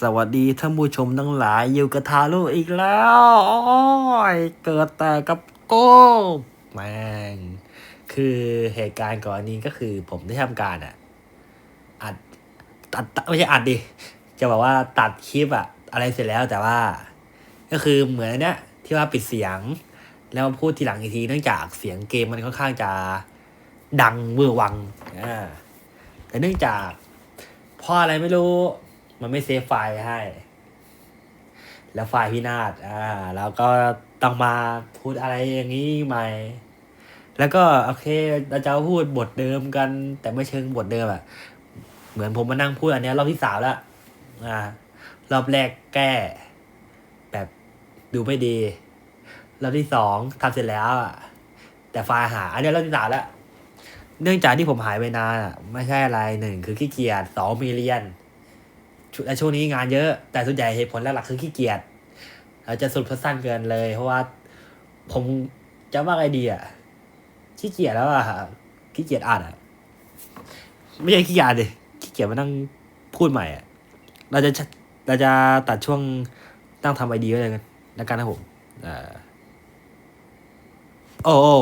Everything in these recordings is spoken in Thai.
สวัสดีท่านผู้ชมทั้งหลายอยู่กับทาโร่อีกแล้วโอ้ยเกิดแต่กับโก้แม่งคือเหตุการณ์ก่อนนี้ก็คือผมได้ทำการอะอัดตัดไม่ใช่อัดดิ จะบอกว่าตัดคลิปอะอะไรเสร็จแล้วแต่ว่า ก็คือเหมือนเนี้ยที่ว่าปิดเสียง แล้วมาพูดทีหลังอีกทีเนื่องจากเสียงเกมมันค่อนข้างจะดังเวอร์วังอ่าแต่เนื่องจากเพ่ออะไรไม่รู้ มันไม่เซฟไฟล์ให้ แล้วไฟล์พินาศอ่าแล้วก็ต้องมาพูดอะไรอย่างนี้ใหม่ แล้วก็โอเคเราจะพูดบทเดิมกัน แต่ไม่เชิงบทเดิมอะเหมือนผมมานั่งพูดอันเนี้ยรอบที่สามแล้วอ่ารอบแรกแก้ แบบดูไม่ดี รอบที่สองทำเสร็จแล้วอะแต่ไฟล์หายอันเนี้ยรอบที่สามแล้ว เนื่องจากที่ผมหายไปนานอะไม่ใช่อะไรหนึ่งคือขี้เกียจสองมีเรียน และช่วงนี้งานเยอะ แต่ส่วนใหญ่เหตุผลหลักๆคือขี้เกียจเราจะสรุปสั้นเกินเลย เพราะว่าผมจะว่าไงดีอะขี้เกียจแล้วอะขี้เกียจอ่านอะ ไม่ใช่ขี้เกียจอ่านดิขี้เกียจมานั่งพูดใหม่อะ เราจะเราจะตัดช่วงตั้งทำไอเดียไว้เลยกันแล้วกันนะผมอ่อโอ้โอ้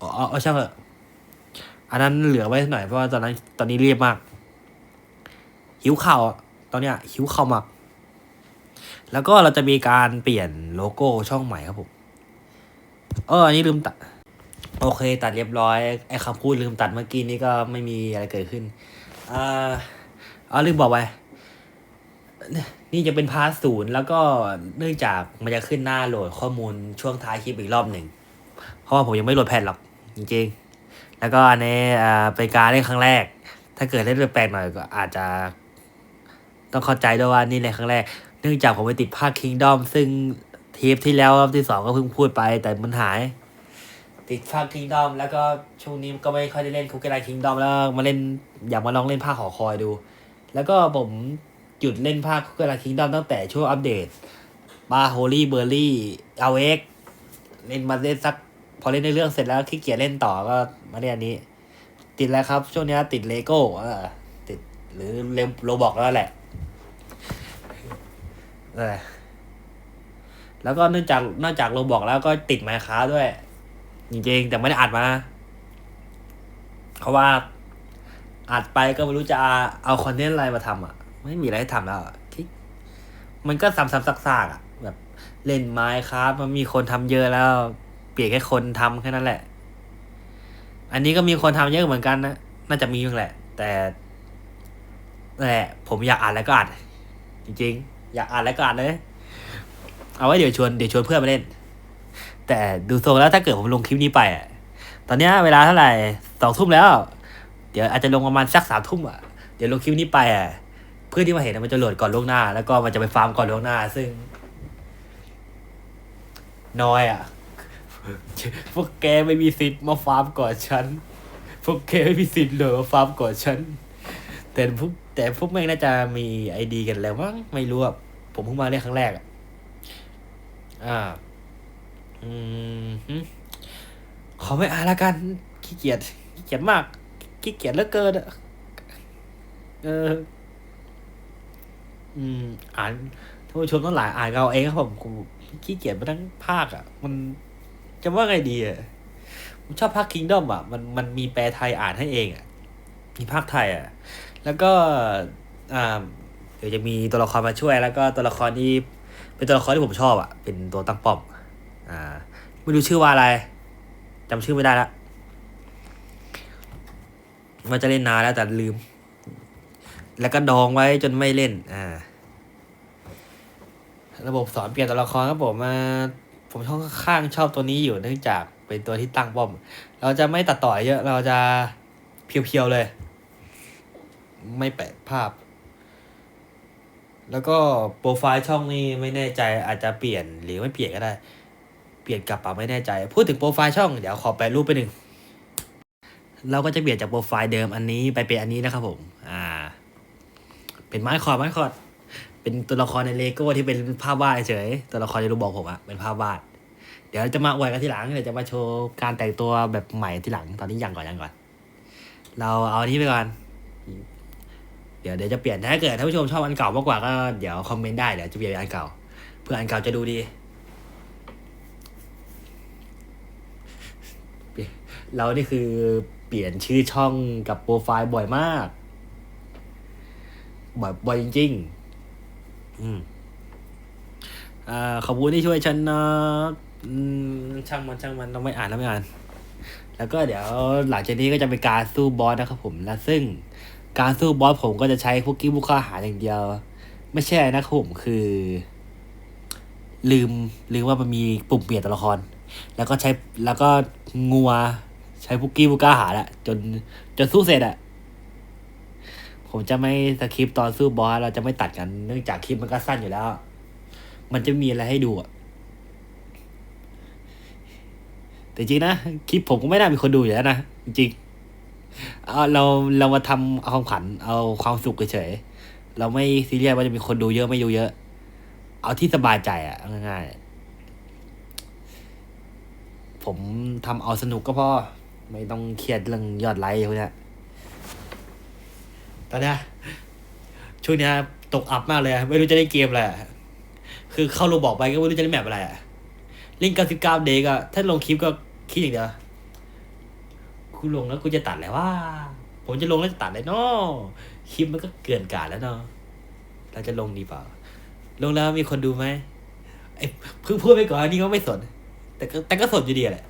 อ๋อเอาช่างเถอะอันนั้นเหลือไว้หน่อยเพราะว่าตอนนั้นตอนนี้เรียบมาก หิวข่าวตอนเนี้ยหิวข่าวมากแล้วก็เราจะมีการเปลี่ยนโลโก้ช่องใหม่ครับผมเอออันนี้ลืมตัดโอเค ตัดเรียบร้อยไอ้คำพูดลืมตัดเมื่อกี้นี้ก็ไม่มีอะไรเกิดขึ้นอ่าอ๋อลืมบอกไปนี่จะเป็นพาร์ทศูนย์แล้วก็เนื่องจากมันจะขึ้นหน้าโหลดข้อมูลช่วงท้ายคลิปอีกรอบหนึ่ง เพราะว่าผมยังไม่โหลดแผ่นหรอกจริงๆ แล้วก็อันนี้อ่าเป็นการเล่นครั้งแรก ถ้าเกิดเล่นแปลกๆหน่อยก็อาจจะ ต้องเข้าใจด้วยว่านี่ในครั้งแรก เนื่องจากผมไปติดภาคคิงดอมซึ่งเทปที่แล้วรอบที่สองก็เพิ่งพูดไปแต่มันหาย ติดภาคคิงดอมแล้วก็ช่วงนี้ก็ไม่ค่อยได้เล่นคุกกี้ไลคิงดอมแล้วมาเล่นอยากมาลองเล่นภาคหอคอยดู แล้วก็ผมหยุดเล่นภาคคุกกี้ไลคิงดอมตั้งแต่ช่วงอัปเดตบาโฮลี่เบอร์รี่เอาเอ็กเล่นมาเล่นสัก พอเล่นในเรื่องเสร็จแล้วขี้เกียจเล่นต่อก็มาเล่นอันนี้ ติดแล้วครับ ช่วงนี้ติดเลโก้ติดหรือเลโรบอกแล้วแหละ แล้วก็เนื่องจากนอกจากโรบอกแล้วก็ติดไมค้าด้วย จริงๆ แต่ไม่ได้อัดมาเพราะว่าอัดไปก็ไม่รู้จะเอาคอนเทนต์อะไรมาทำอะ ไม่มีอะไรให้ทำแล้วคิดมันก็ซ้ำๆซากๆอะ แบบ เล่นไม้ครับ มันมีคนทำเยอะแล้ว เปลี่ยนแค่คนทำแค่นั้นแหละ อันนี้ก็มีคนทำเยอะเหมือนกันนะน่าจะมีอยู่แหละ แต่นั่นแหละผมอยากอ่านแล้วก็อ่านจริงๆ อยากอ่านแล้วก็อ่านเลย เอาไว้เดี๋ยวชวนเดี๋ยวชวนเพื่อนมาเล่น แต่ดูทรงแล้วถ้าเกิดผมลงคลิปนี้ไปอะ ตอนนี้เวลาเท่าไหร่สองทุ่มแล้ว เดี๋ยวอาจจะลงประมาณสักสามทุ่มอะ เดี๋ยวลงคลิปนี้ไปอะ เพื่อนที่มาเห็นมันจะโหลดก่อนล่วงหน้า แล้วก็มันจะไปฟาร์มก่อนล่วงหน้า ซึ่ง น้อยอะ พวกแกไม่มีสิทธิ์มาฟาร์มก่อนฉัน พวกแกไม่มีสิทธิ์เลยมาฟาร์มก่อนฉัน แต่พวกแต่พวกแม่งน่าจะมีไอดีกันแล้วมั้งไม่รู้อะผมเพิ่งมาเล่นครั้งแรกอะอ่า อืมขอไม่อ่านละกันขี้เกียจขี้เกียจมากขี้เกียจเหลือเกินเออ อืม อ่านท่านผู้ชมต้องหลายอ่านเอาเองครับผมกูขี้เกียจมาทั้งภาคอะ มันจะว่าไงดีอะผมชอบภาคคิงดอมอะ มันมันมีแปลไทยอ่านให้เองอะ มีภาคไทยอะ แล้วก็อ่าเดี๋ยวจะมีตัวละครมาช่วย แล้วก็ตัวละครที่เป็นตัวละครที่ผมชอบอะ เป็นตัวตั้งป้อมอ่าไม่รู้ชื่อว่าอะไรจำชื่อไม่ได้ละว่าจะเล่นนานแล้วแต่ลืม แล้วก็ดองไว้จนไม่เล่น อ่า ระบบสอนเปลี่ยนตัวละครครับผมมาผมชอบข้างชอบตัวนี้อยู่เนื่องจากเป็นตัวที่ตั้งป้อม เราจะไม่ตัดต่อเยอะ เราจะเพียวๆเลย ไม่แปะภาพ แล้วก็โปรไฟล์ช่องนี้ไม่แน่ใจอาจจะเปลี่ยนหรือไม่เปลี่ยนก็ได้ เปลี่ยนกลับเปล่าไม่แน่ใจ พูดถึงโปรไฟล์ช่องเดี๋ยวขอแปะรูปไปหนึ่งเราก็จะเปลี่ยนจากโปรไฟล์เดิมอันนี้ไปเป็นอันนี้นะครับผม อ่า เป็นไม้คอร์ดไม้คอร์ดเป็นตัวละครในเลโก้ที่เป็นภาพวาดเฉย ตัวละครในรูปบอกผมอะเป็นภาพวาด เดี๋ยวจะมาอวยกันทีหลัง เดี๋ยวจะมาโชว์การแต่งตัวแบบใหม่ทีหลัง ตอนนี้ยังก่อนยังก่อน เราเอาอันนี้ไปก่อน เดี๋ยวเดี๋ยวจะเปลี่ยนถ้าเกิดท่านผู้ชมชอบอันเก่ามากกว่าก็เดี๋ยวคอมเมนต์ได้เดี๋ยวจะเปลี่ยนอันเก่า เพื่ออันเก่าจะดูดี เรานี่คือเปลี่ยนชื่อช่องกับโปรไฟล์บ่อยมาก บ่อยบ่อยจริงๆอืมอ่าขอบคุณที่ช่วยฉันนะอืมช่างมันช่างมันต้องไม่อ่านแล้วไม่อ่าน แล้วก็เดี๋ยวหลังจากนี้ก็จะเป็นการสู้บอสนะครับผมและซึ่ง การสู้บอสผมก็จะใช้พวกกิ้บุกอาหาอย่างเดียว ไม่ใช่นะครับผมคือ ลืมลืมว่ามันมีปุ่มเปลี่ยนตัวละคร แล้วก็ใช้แล้วก็งัว ใช้พุกกี้บุกอาหารอะจนจนสู้เสร็จอะผมจะไม่สคริปต์ตอนสู้บอสเราจะไม่ตัดกันเนื่องจากคลิปมันก็สั้นอยู่แล้ว มันจะมีอะไรให้ดูอะแต่จริงนะคลิปผมก็ไม่น่ามีคนดูอยู่แล้วนะจริง เอาเราเรามาทำเอาความขันเอาความสุขเฉยๆเราไม่ซีเรียสว่าจะมีคนดูเยอะไม่ดูเยอะ เอาที่สบายใจอะง่ายๆผมทำเอาสนุกก็พอไม่ต้องเครียดเรื่องยอดไลค์พวกนี้ตอนนี้ช่วงนี้ตกอับมากเลย ไม่รู้จะเล่นเกมอะไรคือเข้าโรบอกไปก็ไม่รู้จะเล่นแมปอะไรอะเล่นเก้าสิบเก้าเดกอะถ้าลงคลิปก็คิดอย่างเดียว กูลงแล้วกูจะตัดอะไรว่า ผมจะลงแล้วจะตัดเลยเนาะคลิปมันก็เกินกาดแล้วเนาะเราจะลงดีเปล่า ลงแล้วมีคนดูไหมไอ้เพิ่งพูดไปก่อนอันนี้ก็ไม่สน แต่ก็แต่ก็สนอยู่ดีแหละ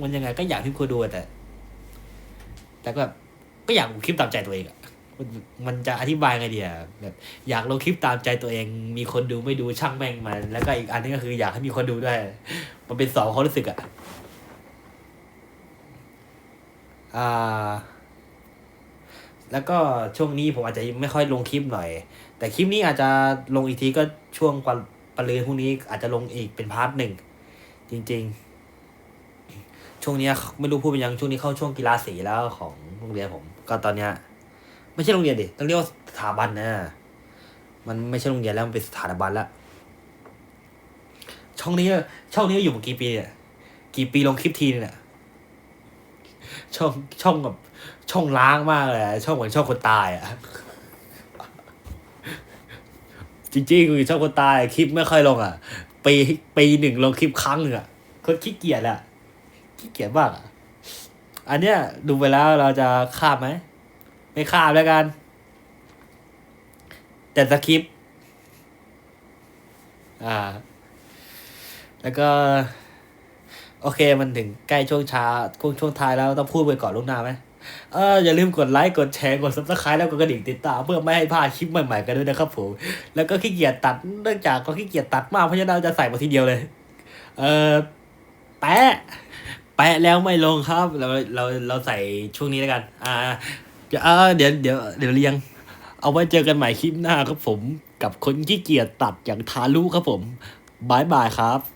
มันยังไงก็อยากให้คนดูแต่ แต่ก็แบบก็อยากคลิปตามใจตัวเองอะมันจะอธิบายไงเดีอะแบบ อยากลงคลิปตามใจตัวเอง มีคนดูไม่ดูช่างแม่งมัน แล้วก็อีกอันนึงก็คือ อยากให้มีคนดูด้วย มันเป็นสองความรู้สึกอะ อ่าแล้วก็ช่วงนี้ผมอาจจะไม่ค่อยลงคลิปหน่อย แต่คลิปนี้อาจจะลงอีกทีก็ช่วงปะปะลือพรุ่งนี้อาจจะลงอีกเป็นพาร์ทหนึ่งจริง ๆ ช่วงนี้ไม่รู้พูดเป็นยังช่วงนี้เข้าช่วงกีฬาสีแล้วของโรงเรียนผม ก็ตอนเนี้ยไม่ใช่โรงเรียนดิต้องเรียกว่าสถาบันนะมันไม่ใช่โรงเรียนแล้วมันเป็นสถาบันละช่องนี้ช่องนี้อยู่มากี่ปีเนี่ยกี่ปีลงคลิปทีเนี่ย ช่องช่องแบบช่องล้างมากเลยช่องเหมือนช่องคนตายอะจริงๆคือช่องคนตายคลิปไม่ค่อยลงอะปีปีหนึ่งลงคลิปครั้งหนึ่งอะคนขี้เกียจอะขี้เกียจมากอะอันเนี้ยดูไปแล้วเราจะข้ามไหมไม่ข้ามแล้วกัน แต่สคริปต์อ่า แล้วก็ โอเคมันถึงใกล้ช่วงช้าช่วงช่วงท้ายแล้วต้องพูดไปก่อนล่วงหน้าไหมเอออย่าลืมกดไลค์กดแชร์กดซับสไครต์แล้วกดกระดิ่งติดตามเพื่อไม่ให้พลาดคลิปใหม่ๆกันด้วยนะครับผมแล้วก็ขี้เกียจตัดเนื่องจากก็ขี้เกียจตัดมากเพราะฉะนั้นเราจะใส่มาทีเดียวเลย เออแปะแปะแล้วไม่ลงครับเราเราเราใส่ช่วงนี้แล้วกัน อ่าเดี๋ยวเออเดี๋ยวเดี๋ยวเดี๋ยวเรียง เอาไว้เจอกันใหม่คลิปหน้าครับผม กับคนขี้เกียจตัดอย่างทารุครับผมบายบายครับ